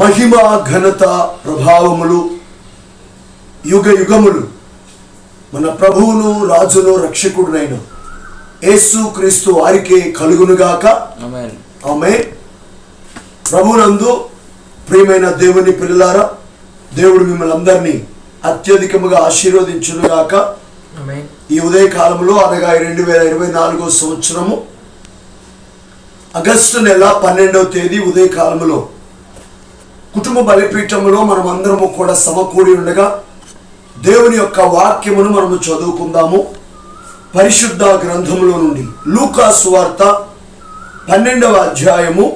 మహిమ ఘనత ప్రభావములు యుగ యుగములు మన ప్రభువును రాజును రక్షకుడునైన యేసు క్రీస్తు వారికే కలుగునుగాక. ఆమె ప్రభునందు ప్రియమైన దేవుని పిల్లలారా దేవుడు మిమ్మల్ని అందరినీ అత్యధికముగా ఆశీర్వదించునుగాక. ఈ ఉదయ కాలంలో అనగా రెండు వేల ఇరవై నాలుగో సంవత్సరము ఆగస్టు నెల పన్నెండవ తేదీ ఉదయ కాలంలో కుటుంబ బలిపీఠంలో మనం అందరము కూడా సమకూడి ఉండగా దేవుని యొక్క వాక్యమును మనము చదువుకుందాము. పరిశుద్ధ గ్రంథములో నుండి లూకాస్ వార్త పన్నెండవ అధ్యాయము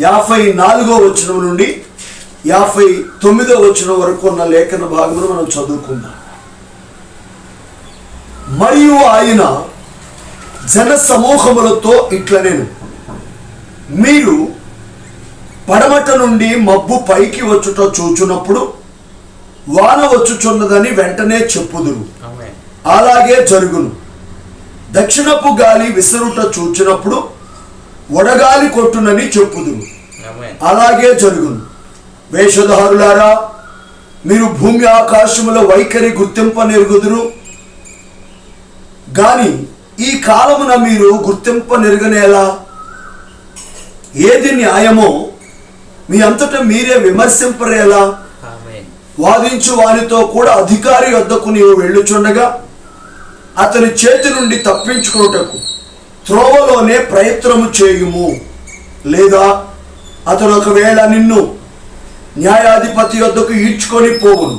యాభై నాలుగో వచనం నుండి యాభై తొమ్మిదో వచనం వరకు ఉన్న లేఖన భాగమును మనం చదువుకుందాం. మరియు ఆయన జన సమూహములతో ఇట్ల నేను మీరు పడమట నుండి మబ్బు పైకి వచ్చుట చూచున్నప్పుడు వాన వచ్చుచున్నదని వెంటనే చెప్పుదురు. అలాగే జరుగును. దక్షిణపు గాలి విసరుట చూచినప్పుడు వడగాలి కొట్టునని చెప్పుదురు. అలాగే జరుగును. వేషధారులారా మీరు భూమి ఆకాశముల వైఖరి గుర్తింపనెరుగుదురు గాని ఈ కాలమున మీరు గుర్తింపనెరగనేలా ఏది న్యాయమో మీ అంతటా మీరే విమర్శింపరేలా? వాదించు వానితో కూడా అధికారి వద్దకు నీవు వెళ్ళుచుండగా అతని చేతి నుండి తప్పించుకున్నటకు త్రోవలోనే ప్రయత్నము చేయుము. లేదా అతను ఒకవేళ నిన్ను న్యాయాధిపతి వద్దకు ఈడ్చుకొని పోవును.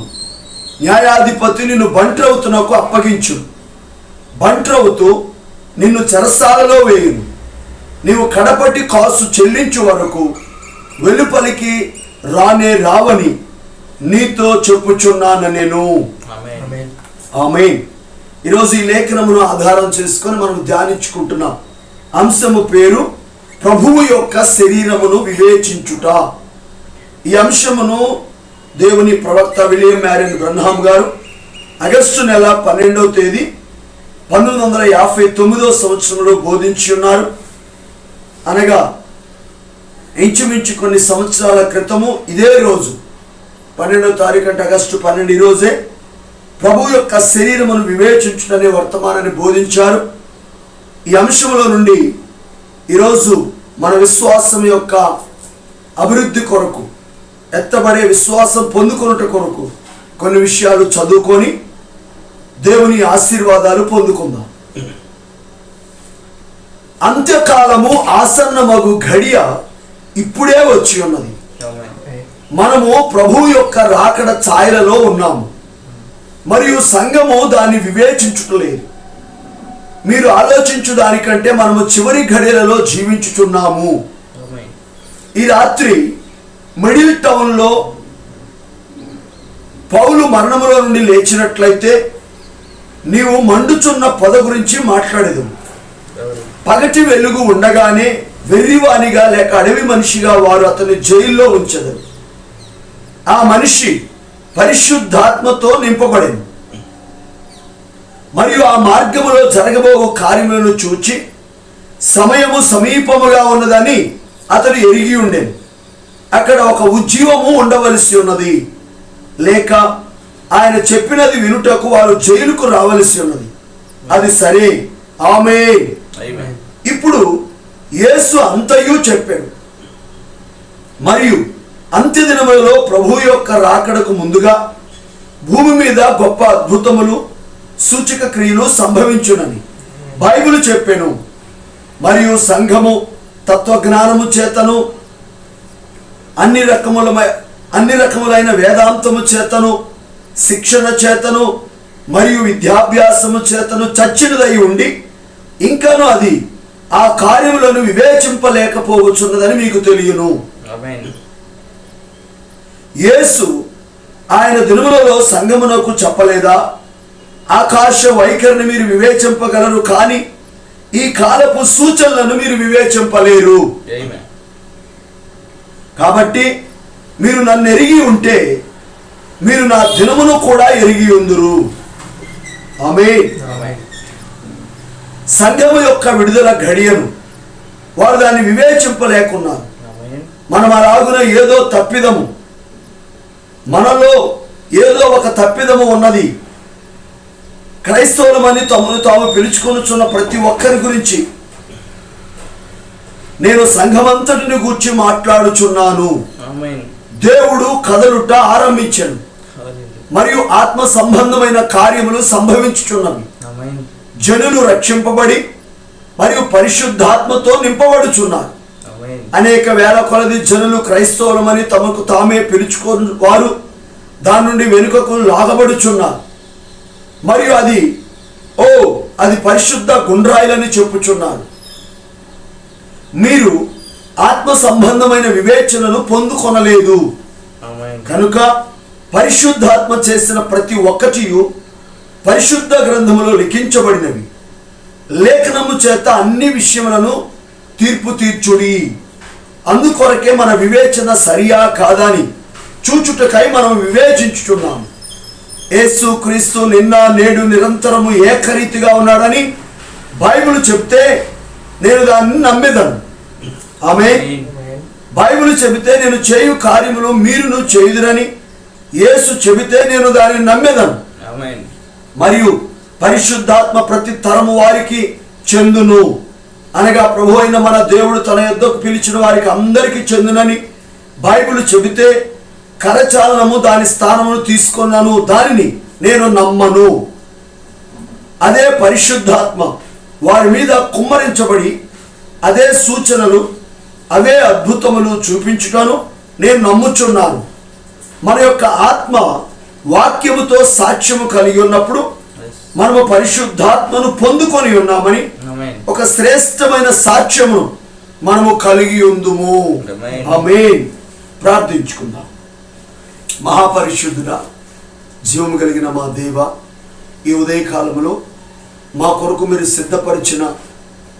న్యాయాధిపతి నిన్ను బంట్రవుతునకు అప్పగించు బంట్రవుతూ నిన్ను చెరసాలలో వేయును. నీవు కడపటి కాసు చెల్లించు వరకు వెలుపలికి రానే రావని నీతో చెప్పుచున్నాను నేను. ఆమేన్. ఆమేన్. ఆమె ఈరోజు ఈ లేఖనమును ఆధారం చేసుకొని మనం ధ్యానించుకుంటున్నాం. అంశము పేరు ప్రభువు యొక్క శరీరమును వివేచించుట. ఈ అంశమును దేవుని ప్రవక్త విలియం మ్యారియన్ బ్రహ్నాం గారు ఆగస్టు నెల పన్నెండవ తేదీ పంతొమ్మిది వందల యాభై తొమ్మిదవ సంవత్సరంలో బోధించి ఉన్నారు. అనగా ఇంచుమించు కొన్ని సంవత్సరాల క్రితము ఇదే రోజు పన్నెండవ తారీఖు అంటే ఆగస్టు పన్నెండు ఈ రోజే ప్రభు యొక్క శరీరమును వివేచించుటనే వర్తమానాన్ని బోధించారు. ఈ అంశంలో నుండి ఈరోజు మన విశ్వాసం యొక్క అభివృద్ధి కొరకు ఎత్తబడే విశ్వాసం పొందుకున్నట కొరకు కొన్ని విషయాలు చదువుకొని దేవుని ఆశీర్వాదాలు పొందుకుందాం. అంత్యకాలము ఆసన్నమగు ఘడియ ఇప్పుడే వచ్చి ఉన్నది. మనము ప్రభు యొక్క రాకడ ఛాయలలో ఉన్నాము. మరియు సంఘము దాన్ని వివేచించుటలేదు. మీరు ఆలోచించు దానికంటే మనము చివరి ఘడియలలో జీవించుచున్నాము. ఈ రాత్రి మిడిల్ టౌన్లో పౌలు మరణములో నుండి లేచినట్లయితే నీవు మండుచున్న పొద గురించి మాట్లాడేదు పగటి వెలుగు ఉండగానే వెర్రివానిగా లేక అడవి మనిషిగా వారు అతని జైల్లో ఉంచెదరు. ఆ మనిషి పరిశుద్ధాత్మతో నింపబడింది. మరియు ఆ మార్గములో జరగబోవు కార్యములను చూచి సమయము సమీపముగా ఉన్నదని అతడు ఎరిగి ఉండేది అక్కడ ఒక ఉజ్జీవము ఉండవలసి ఉన్నది. లేక ఆయన చెప్పినది వినుటకు వారు జైలుకు రావలసి ఉన్నది. అది సరే. ఆమె ఇప్పుడు యేసు అంతయు చెప్పాడు. మరియు అంత్యదినములలో ప్రభు యొక్క రాకడకు ముందుగా భూమి మీద గొప్ప అద్భుతములు సూచక క్రియలు సంభవించునని బైబిల్ చెప్పాను. మరియు సంఘము తత్వజ్ఞానము చేతను అన్ని రకముల అన్ని రకములైన వేదాంతము చేతను శిక్షణ చేతను మరియు విద్యాభ్యాసము చేతను చచ్చినదై ఉండి ఇంకాను అది ఆ కార్యములను వివేచింపలేకపోవచ్చున్నదని మీకు తెలియను. యేసు ఆయన దినములలో సంగమునకు చెప్పలేదా? ఆకాశ వైఖరిని మీరు వివేచింపగలరు కానీ ఈ కాలపు సూచనలను మీరు వివేచింపలేరు. కాబట్టి మీరు నన్ను ఎరిగి ఉంటే మీరు నా దినమును కూడా ఎరిగి ఉందురు. ఆమె సంఘము యొక్క విడుదల ఘడియను వారు దాన్ని వివేచింపలేకున్నారు. మనం అలాగున ఏదో తప్పిదము. మనలో ఏదో ఒక తప్పిదము ఉన్నది. క్రైస్తవులమని తమను తాము పిలుచుకొనుచున్న ప్రతి ఒక్కరి గురించి నేను సంఘమంతటిని గూర్చి మాట్లాడుచున్నాను. దేవుడు కదలుట ఆరంభించను మరియు ఆత్మ సంబంధమైన కార్యములు సంభవించుచున్నవి. జనులు రక్షింపబడి మరియు పరిశుద్ధాత్మతో నింపబడుచున్నారు. అనేక వేల కొలది జనులు క్రైస్తవులమని తమకు తామే పిలుచుకొని వారు దాని నుండి వెనుకకు లాగబడుచున్నారు. మరియు అది ఓ అది పరిశుద్ధ గుండ్రాయిలని చెప్పుచున్నారు. మీరు ఆత్మ సంబంధమైన వివేచనను పొందుకొనలేదు. కనుక పరిశుద్ధాత్మ చేసిన ప్రతి ఒక్కటియు పరిశుద్ధ గ్రంథములో లిఖించబడినవి. లేఖనము చేత అన్ని విషయములను తీర్పు తీర్చుడి. అందుకొరకే మన వివేచన సరియా కాదని చూచుటకై మనం వివేచించుచున్నాము. యేసు క్రీస్తు నిన్న నేడు నిరంతరము ఏకరీతిగా ఉన్నాడని బైబిల్ చెప్తే నేను దాన్ని నమ్మేదను. ఆమె బైబిల్ చెబితే నేను చేయు కార్యములు మీరును చేయుదురని యేసు చెబితే నేను దానిని నమ్మేదను. మరియు పరిశుద్ధాత్మ ప్రతి తరము వారికి చెందును. అనగా ప్రభు అయిన మన దేవుడు తన యొద్దకు పిలిచిన వారికి అందరికీ చెందునని బైబిల్ చెబితే కరచాలనము దాని స్థానమును తీసుకున్నాను దానిని నేను నమ్మను. అదే పరిశుద్ధాత్మ వారి మీద కుమ్మరించబడి అదే సూచనలు అవే అద్భుతములు చూపించుటను నేను నమ్ముచున్నాను. మన యొక్క ఆత్మ వాక్యముతో సాక్ష్యము కలిగి ఉన్నప్పుడు. మనము పరిశుద్ధాత్మను పొందుకొని ఉన్నామని ఒక శ్రేష్టమైన సాక్ష్యమును మనము కలిగి ఉందుము. ప్రార్థించుకుందాం. మహాపరిశుద్ధుడా జీవము కలిగిన మా దేవ ఈ ఉదయకాలములో మా కొరకు మీరు సిద్ధపరిచిన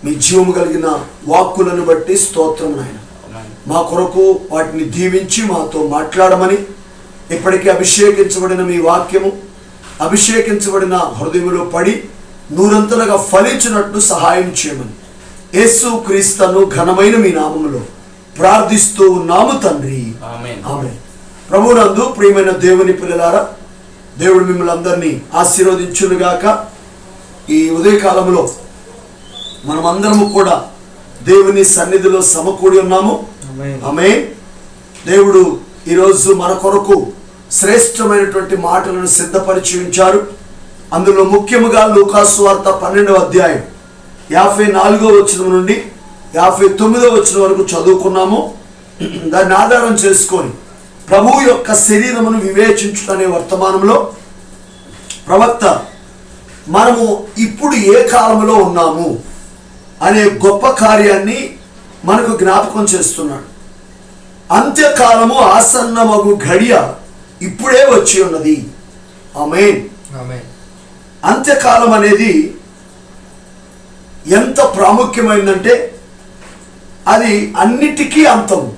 మీ జీవము కలిగిన వాక్కులను బట్టి స్తోత్రం నాయన. మా కొరకు వాటిని దీవించి మాతో మాట్లాడమని ఇప్పటికీ అభిషేకించబడిన మీ వాక్యము అభిషేకించబడిన హృదయములో పడి నూరంతలుగా ఫలించినట్టు సహాయం చేయమని. యేసు క్రీస్తను ఘనమైన మీ నామములో ప్రార్థిస్తూ ఉన్నాము తండ్రి. ఆమె ప్రభునందు ప్రియమైన దేవుని పిల్లలారా దేవుడు మిమ్మల్ని అందరినీ ఆశీర్వదించునుగాక. ఈ ఉదయకాలంలో మనమందరము కూడా దేవుని సన్నిధిలో సమకూడి ఉన్నాము. ఆమె దేవుడు ఈరోజు మన కొరకు శ్రేష్టమైనటువంటి మాటలను సిద్ధపరిచి ఉంచారు అందులో ముఖ్యముగా లూకాసు వార్త పన్నెండవ అధ్యాయం యాభై నాలుగో వచనం నుండి యాభై తొమ్మిదో వచనం వరకు చదువుకున్నాము. దాన్ని ఆధారం చేసుకొని ప్రభు యొక్క శరీరమును వివేచించుట అనే వర్తమానంలో ప్రవక్త మనము ఇప్పుడు ఏ కాలంలో ఉన్నాము అనే గొప్ప కార్యాన్ని మనకు జ్ఞాపకం చేస్తున్నాడు. అంత్యకాలము ఆసన్నమగు ఘడియ ఇప్పుడే వచ్చి ఉన్నది. ఆమేన్. అంత్యకాలం అనేది ఎంత ప్రాముఖ్యమైందంటే అది అన్నిటికీ అంతం.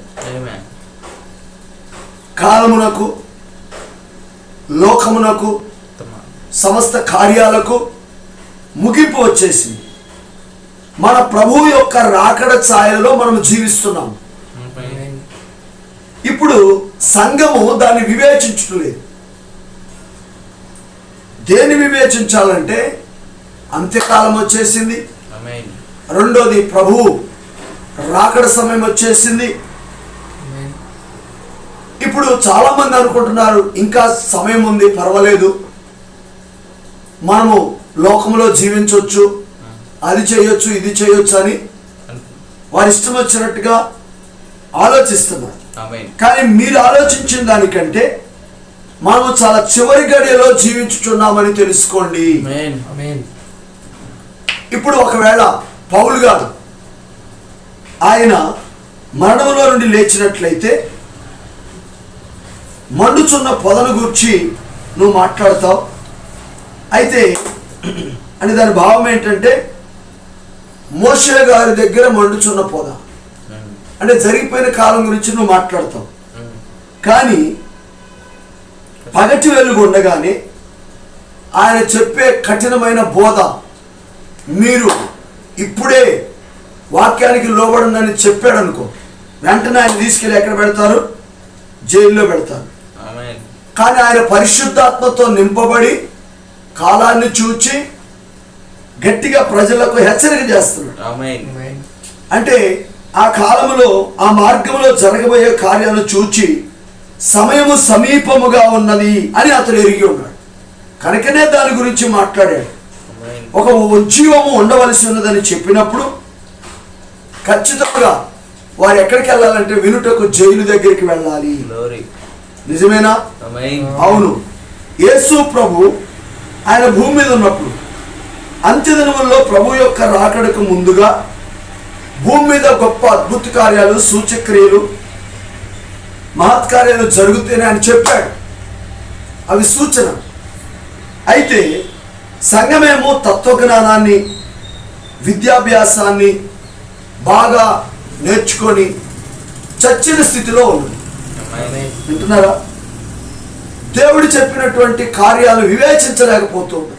కాలమునకు లోకమునకు సమస్త కార్యాలకు ముగింపు వచ్చేసింది. మన ప్రభువు యొక్క రాకడ ఛాయలో మనం జీవిస్తున్నాం. ఇప్పుడు సంఘము దాన్ని వివేచించట్లేదు. దేన్ని వివేచించాలంటే అంత్యకాలం వచ్చేసింది. ఆమేన్. రెండోది ప్రభువు రాకడ సమయం వచ్చేసింది. ఆమేన్. ఇప్పుడు చాలా మంది అనుకుంటున్నారు ఇంకా సమయం ఉంది పర్వాలేదు. మనము లోకంలో జీవించవచ్చు అది చేయొచ్చు ఇది చేయొచ్చు అని వారి ఇష్టం వచ్చినట్టుగా ఆలోచిస్తున్నారు కానీ మీరు ఆలోచించిన దానికంటే మనము చాలా చివరి గడియలో జీవించుచున్నామని తెలుసుకోండి. ఇప్పుడు ఒకవేళ పౌలు గారు ఆయన మరణంలో నుండి లేచినట్లయితే మండుచున్న పొదను గూర్చి నువ్వు మాట్లాడతావు. అయితే అని దాని భావం ఏంటంటే మోషే గారి దగ్గర మండుచున్న పొద. అంటే జరిగిపోయిన కాలం గురించి నువ్వు మాట్లాడతావు. కానీ పగటి వెలుగు ఉండగానే ఆయన చెప్పే కఠినమైన బోధ మీరు ఇప్పుడే వాక్యానికి లోబడిందని చెప్పాడు అనుకో వెంటనే ఆయన తీసుకెళ్ళి ఎక్కడ పెడతారు? జైల్లో పెడతారు. ఆమేన్. కానీ ఆయన పరిశుద్ధాత్మతో నింపబడి కాలాన్ని చూచి గట్టిగా ప్రజలకు హెచ్చరిక చేస్తున్నాడు. ఆమేన్. అంటే ఆ కాలములో ఆ మార్గంలో జరగబోయే కార్యాలను చూచి సమయము సమీపముగా ఉన్నది అని అతడు ఎరిగి ఉన్నాడు. కనుకనే దాని గురించి మాట్లాడాడు. ఒక ఉద్యోగము ఉండవలసి ఉన్నదని చెప్పినప్పుడు ఖచ్చితంగా వారు ఎక్కడికి వెళ్ళాలంటే వినుటకు జైలు దగ్గరికి వెళ్ళాలి. నిజమేనా? అవును. యేసు ప్రభు ఆయన భూమి మీద ఉన్నప్పుడు అంత్యదినముల్లో ప్రభు యొక్క రాకడకు ముందుగా భూమి మీద గొప్ప అద్భుత కార్యాలు సూచక్రియలు మహత్కార్యాలు జరుగుతాయని ఆయన చెప్పాడు. అవి సూచన. అయితే సంఘమేమో తత్వజ్ఞానాన్ని విద్యాభ్యాసాన్ని బాగా నేర్చుకొని చచ్చిన స్థితిలో ఉంది వింటున్నారా? దేవుడు చెప్పినటువంటి కార్యాలు వివేచించలేకపోతుంది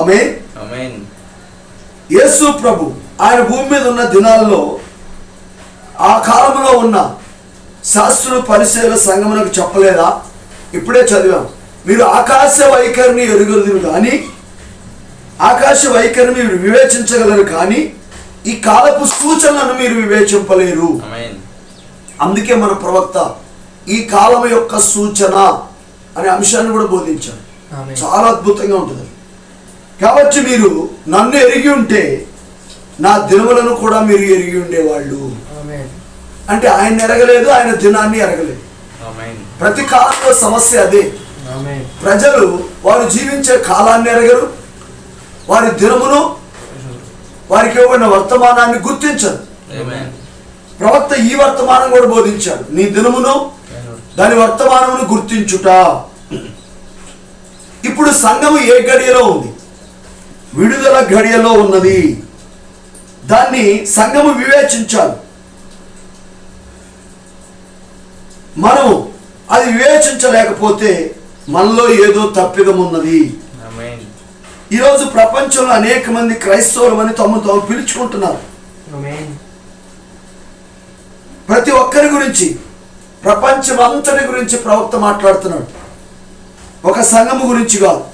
ఆమె యేసు ప్రభు ఆయన భూమి మీద ఉన్న దినాల్లో ఆ కాలంలో ఉన్న శాస్త్రులు పరిశీలన సంగమునకు చెప్పలేదా? ఇప్పుడే చదివాం. మీరు ఆకాశ వైఖరిని ఎరుగుదురు కానీ ఆకాశ వైఖరిని మీరు వివేచించగలరు కానీ ఈ కాలపు సూచనలను మీరు వివేచింపలేరు. ఆమేన్. అందుకే మన ప్రవక్త ఈ కాలం యొక్క సూచన అనే అంశాన్ని కూడా బోధించాడు. ఆమేన్. చాలా అద్భుతంగా ఉంటుంది. కాబట్టి మీరు నన్ను ఎరిగి ఉంటే నా దినములను కూడా మీరు ఎరిగి ఉండేవాళ్ళు. ఆమేన్. అంటే ఆయన ఎరగలేదు ఆయన దినాన్ని ఎరగలేదు. ఆమేన్ ప్రతి కాలంలో సమస్య అదే. ఆమేన్. ప్రజలు వారు జీవించే కాలాన్ని ఎరగరు వారి దినమును వారికి ఇవ్వబడిన వర్తమానాన్ని గుర్తించరు. ఆమేన్ ప్రవక్త ఈ వర్తమానం కూడా బోధించాడు. నీ దినమును దాని వర్తమానమును గుర్తించుట. ఇప్పుడు సంఘము ఏ గడియలో ఉంది? విడుదల గడియలో ఉన్నది. దాన్ని సంఘము వివేచించాలి. మనము అది వివేచించలేకపోతే మనలో ఏదో తప్పిదం ఉన్నది ఈరోజు ప్రపంచంలో అనేక మంది క్రైస్తవులమని తమ తాము పిలుచుకుంటున్నారు. ప్రతి ఒక్కరి గురించి ప్రపంచం అంతటి గురించి ప్రవక్త మాట్లాడుతున్నాడు. ఒక సంఘము గురించి కాదు.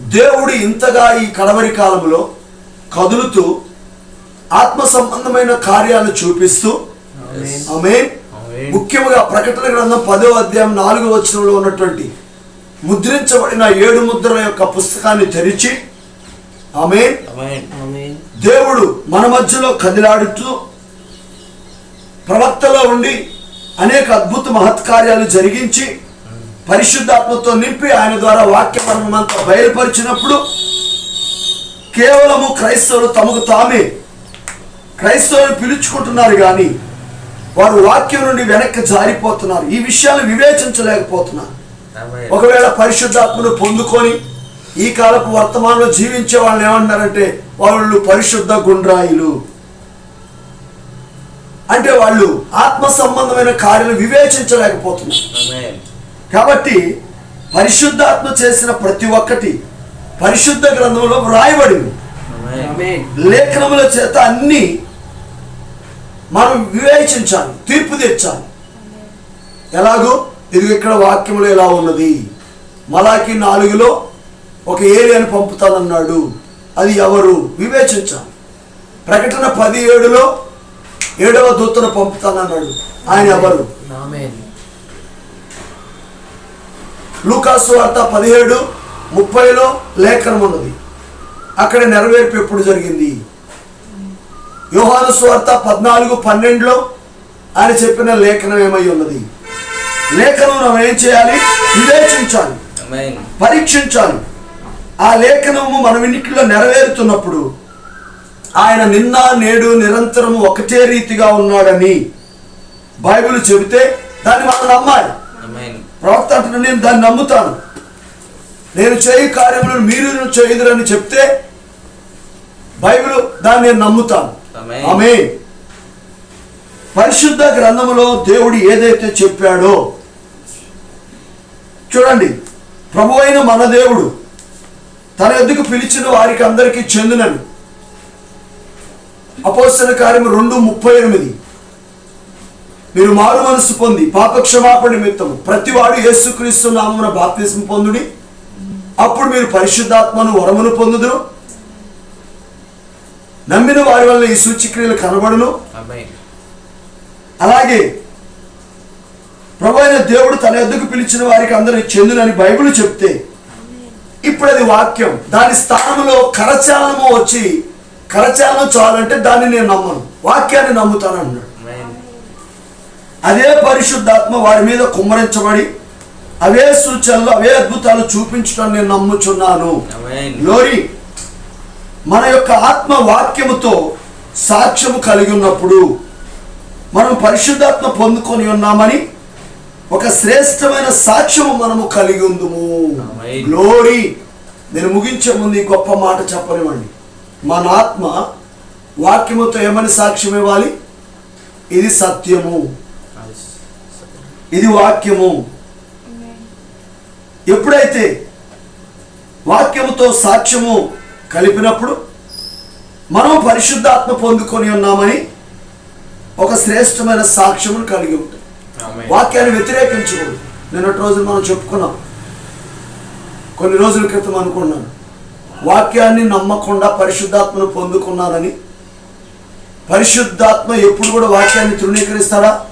దేవుడు ఇంతగా ఈ కడవరి కాలంలో కదులుతూ ఆత్మ సంబంధమైన కార్యాలు చూపిస్తూ ఆమేన్. ఆమె ఆమేన్ ముఖ్యముగా ప్రకటన గ్రంథం పదో అధ్యాయం నాలుగో వచనంలో ఉన్నటువంటి ముద్రించబడిన ఏడు ముద్రల యొక్క పుస్తకాన్ని తెరిచి ఆమె ఆమేన్ ఆమేన్. దేవుడు మన మధ్యలో కదిలాడుతూ ప్రవక్తలో ఉండి అనేక అద్భుత మహత్కార్యాలు జరిగించి పరిశుద్ధాత్మతో నింపి ఆయన ద్వారా వాక్యం అంతా బయలుపరిచినప్పుడు కేవలము క్రైస్తవులు తమకు తామే క్రైస్తవులు పిలుచుకుంటున్నారు కానీ వారు వాక్యం నుండి వెనక్కి జారిపోతున్నారు. ఈ విషయాలు వివేచించలేకపోతున్నారు. ఒకవేళ పరిశుద్ధాత్మను పొందుకొని ఈ కాలపు వర్తమానంలో జీవించే వాళ్ళని ఏమంటారంటే వాళ్ళు పరిశుద్ధ గుండ్రాయిలు. అంటే వాళ్ళు ఆత్మ సంబంధమైన కార్యాలు వివేచించలేకపోతున్నారు. కాబట్టి పరిశుద్ధాత్మ చేసిన ప్రతి ఒక్కటి పరిశుద్ధ గ్రంథంలో వ్రాయబడింది. లేఖనముల చేత అన్ని మనం వివేచించాలి తీర్పు తెచ్చాలి. ఎలాగో? ఇది ఇక్కడ వాక్యములో ఎలా ఉన్నది? మలాకి నాలుగులో ఒక ఏరియాని పంపుతానన్నాడు. అది ఎవరు? వివేచించాలి. ప్రకటన పది ఏడులో ఏడవ దూతను పంపుతానన్నాడు. ఆయన ఎవరు. లూకాసు వార్త పదిహేడు ముప్పైలో లేఖనం ఉన్నది అక్కడ నెరవేర్పు ఎప్పుడు జరిగింది? యోహాను స్వార్త పద్నాలుగు పన్నెండులో ఆయన చెప్పిన లేఖనం ఏమై ఉన్నది? లేఖనం మనం ఏం చేయాలి? వివేచించాలి. పరీక్షించాలి. ఆ లేఖనము మన వినికిలో నెరవేరుతున్నప్పుడు ఆయన నిన్న నేడు నిరంతరం ఒకటే రీతిగా ఉన్నాడని బైబిల్ చెబితే దాన్ని మనం నమ్మాలి. ప్రవక్త అంటున్నాడు నేను దాన్ని నమ్ముతాను. నేను చేయు కార్యములను మీరు చేయుదురని చెప్తే బైబిల్ దాన్ని నేను నమ్ముతాను. ఆమె పరిశుద్ధ గ్రంథములో దేవుడు ఏదైతే చెప్పాడో చూడండి ప్రభు అయిన మన దేవుడు తన ఎద్దుకు పిలిచిన వారికి అందరికీ చెందినను అపోసన కార్యము రెండు ముప్పై ఎనిమిది. మీరు మారు మనసు పొంది పాప క్షమాపణ నిమిత్తము ప్రతివాడు యేసుక్రీస్తు నామమున బాప్తిస్మ పొందుడి. అప్పుడు మీరు పరిశుద్ధాత్మను వరమును పొందుదురు. నమ్మిన వారి వల్ల ఈ సూచిక్రియలు కనబడును. అలాగే ప్రభు అయిన దేవుడు తన ఎద్దుకు పిలిచిన వారికి అందరికి చెందునని బైబిల్ చెప్తే ఇప్పుడు అది వాక్యం. దాని స్థానంలో కరచాలనము వచ్చి కరచాలనం చాలంటే దాన్ని నేను నమ్మను. వాక్యాన్ని నమ్ముతాను అన్నాడు. అదే పరిశుద్ధాత్మ వారి మీద కుమ్మరించబడి అవే సూచనలు అవే అద్భుతాలు చూపించడం నేను నమ్ముచున్నాను. Amen. మన యొక్క ఆత్మ వాక్యముతో సాక్ష్యము కలిగి ఉన్నప్పుడు మనం పరిశుద్ధాత్మ పొందుకొని ఉన్నామని ఒక శ్రేష్టమైన సాక్ష్యము మనము కలిగి ఉందుము. గ్లోరీ నేను ముగించే ముందు ఈ గొప్ప మాట చెప్పనివ్వండి. మన ఆత్మ వాక్యముతో ఏమని సాక్ష్యం ఇవ్వాలి? ఇది సత్యము. ఇది వాక్యము. ఎప్పుడైతే వాక్యముతో సాక్ష్యము కలిపినప్పుడు మనం పరిశుద్ధాత్మ పొందుకొని ఉన్నామని ఒక శ్రేష్టమైన సాక్ష్యమును కలిగి ఉంటాం. వాక్యాన్ని వ్యతిరేకించకూడదు. నిన్నటి రోజు మనం చెప్పుకున్నాం. కొన్ని రోజుల క్రితం అనుకున్నాను వాక్యాన్ని నమ్మకుండా పరిశుద్ధాత్మను పొందుకున్నానని పరిశుద్ధాత్మ ఎప్పుడు కూడా వాక్యాన్ని తృణీకరిస్తాడా?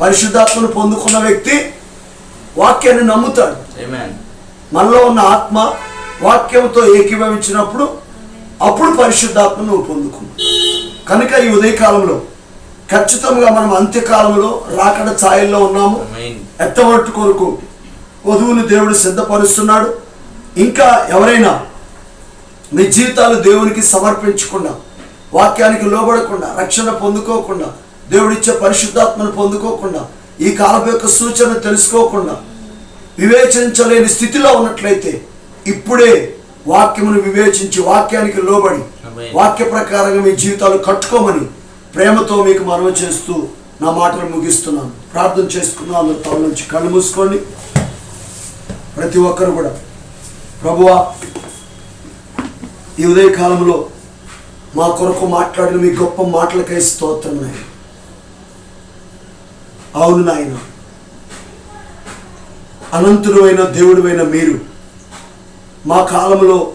పరిశుద్ధాత్మను పొందుకున్న వ్యక్తి వాక్యాన్ని నమ్ముతాడు. మనలో ఉన్న ఆత్మ వాక్యంతో ఏకీభవించినప్పుడు అప్పుడు పరిశుద్ధాత్మను నువ్వు పొందుకున్నావు కనుక ఈ ఉదయకాలంలో ఖచ్చితంగా మనం అంత్యకాలంలో రాకడ ఛాయల్లో ఉన్నాము. ఎత్తవట్టు కొరకు వధువుని దేవుడు సిద్ధపరుస్తున్నాడు. ఇంకా ఎవరైనా మీ జీవితాలు దేవునికి సమర్పించకుండా వాక్యానికి లోబడకుండా రక్షణ పొందుకోకుండా దేవుడిచ్చే పరిశుద్ధాత్మను పొందుకోకుండా ఈ కాలపు యొక్క సూచన తెలుసుకోకుండా వివేచించలేని స్థితిలో ఉన్నట్లయితే ఇప్పుడే వాక్యమును వివేచించి వాక్యానికి లోబడి. వాక్య ప్రకారంగా మీ జీవితాలు కట్టుకోమని ప్రేమతో మీకు మనవి చేస్తూ నా మాటలు ముగిస్తున్నాను. ప్రార్థన చేసుకున్నాను. అందరూ తల నుంచి కళ్ళు మూసుకోండి. ప్రతి ఒక్కరు కూడా. ప్రభువా ఈ ఉదయ కాలంలో మా కొరకు మాట్లాడిన మీ గొప్ప మాటలకై స్తోత్రం నాయన. అవును నాయన. అనంతుడు అయిన దేవుడు మీరు మా కాలంలో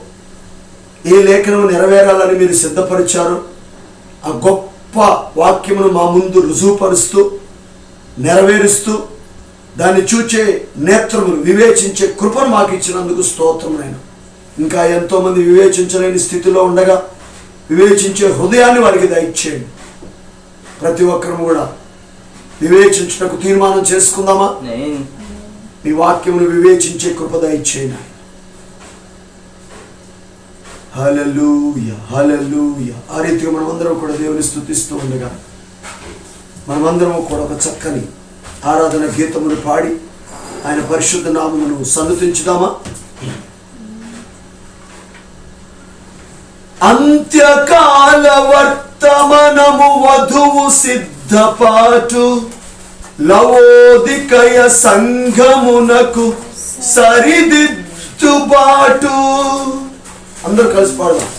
ఏ లేఖనం నెరవేరాలని మీరు సిద్ధపరిచారు ఆ గొప్ప వాక్యమును మా ముందు రుజువుపరుస్తూ నెరవేరుస్తూ దాన్ని చూచే నేత్రములు వివేచించే కృపను మాకు ఇచ్చినందుకు స్తోత్రం ఇంకా ఎంతోమంది వివేచించలేని స్థితిలో ఉండగా వివేచించే హృదయాన్ని వారికి దయచేయండి. ప్రతి ఒక్కరు కూడా వివేచించుటకు తీర్మానం చేసుకుందామా. మీ వాక్యమును వివేచించే కృప దయచేయండి. హలలుయ హలలుయ ఆ రీతిగా మనమందరం కూడా దేవుని స్థుతిస్తూ ఉండగా మనమందరం కూడా ఒక చక్కని ఆరాధన గీతమును పాడి ఆయన పరిశుద్ధ నామమును సన్నతించుదామా అంత్యకాల వర్తమనము వధువు సిద్ధపాటు లవోదికయ సంఘమునకు సరిదిద్దుబాటు. అందరూ కలిసి పాడదాం.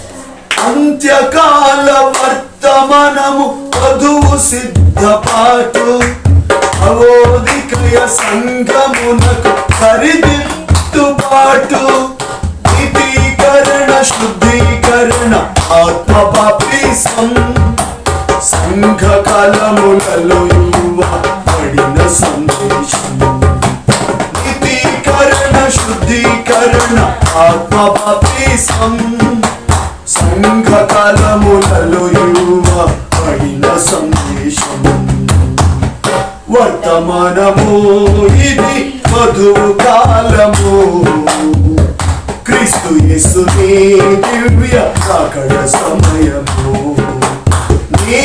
అంత్యకాల వర్తమానము వధువు సిద్ధపాటు అవోదికయ సంగమునకు సరిదిద్దుబాటు. నీతీకరణ శుద్ధీకరణ ఆత్మ పాపీసం సంఘ కాలములలో పడిన సంఘ శుద్ధీకరణ ఆత్మ బాప్తిసం పడిన సందేశం. వర్తమానము ఇది మధువు కాలము. క్రీస్తు యేసుని దివ్య అక్కడ సమయము. నీ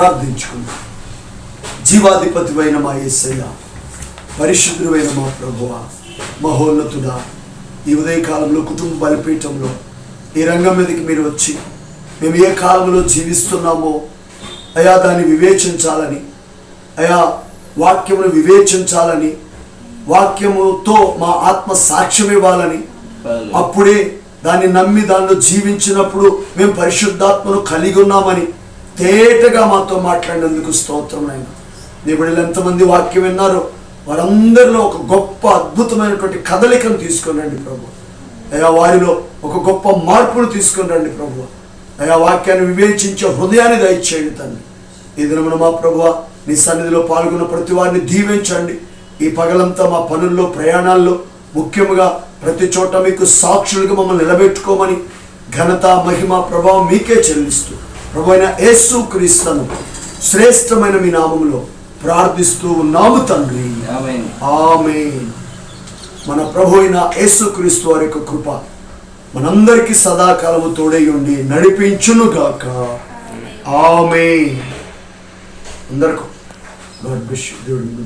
ప్రార్థించుకుందాం. జీవాధిపతివైన మా యేసయ్య పరిశుద్ధుడైన మా ప్రభువ మహోన్నతుడా ఈ ఉదయకాలంలో కుటుంబ బలిపీఠంలో ఈ రంగం మీదకి మీరు వచ్చి మేము ఏ కాలంలో జీవిస్తున్నామో అయా దాన్ని వివేచించాలని అయా వాక్యమును వివేచించాలని వాక్యముతో మా ఆత్మ సాక్ష్యం ఇవ్వాలని అప్పుడే దాన్ని నమ్మి దానిలో జీవించినప్పుడు మేము పరిశుద్ధాత్మను కలిగి ఉన్నామని తేటగా మాతో మాట్లాడినందుకు స్తోత్రం నాయన. నీ బిడ్డలు ఎంతమంది వాక్యం విన్నారో వారందరిలో ఒక గొప్ప అద్భుతమైనటువంటి కదలికను తీసుకొని రండి ప్రభు. అయా వారిలో ఒక గొప్ప మార్పును తీసుకొని రండి ప్రభు. అయా వాక్యాన్ని వివేచించే హృదయాన్ని దయచేయండి తండ్రి. ఈ దినమున మా ప్రభువ నీ సన్నిధిలో పాల్గొన్న ప్రతి వారిని దీవించండి. ఈ పగలంతా మా పనుల్లో ప్రయాణాల్లో ముఖ్యముగా ప్రతి చోట మీకు సాక్షులుగా మమ్మల్ని నిలబెట్టుకోమని ఘనత మహిమ ప్రభావం మీకే చెల్లిస్తూ ప్రభు అయిన యేసు క్రీస్తును శ్రేష్టమైన మీ నామములో ప్రార్థిస్తూ ఉన్నాము తండ్రి. ఆమె మన ప్రభు అయిన యేసుక్రీస్తు వారి యొక్క కృప మనందరికీ సదాకాలము తోడై ఉండి నడిపించునుగాక. ఆమె అందరికీ దేవుడి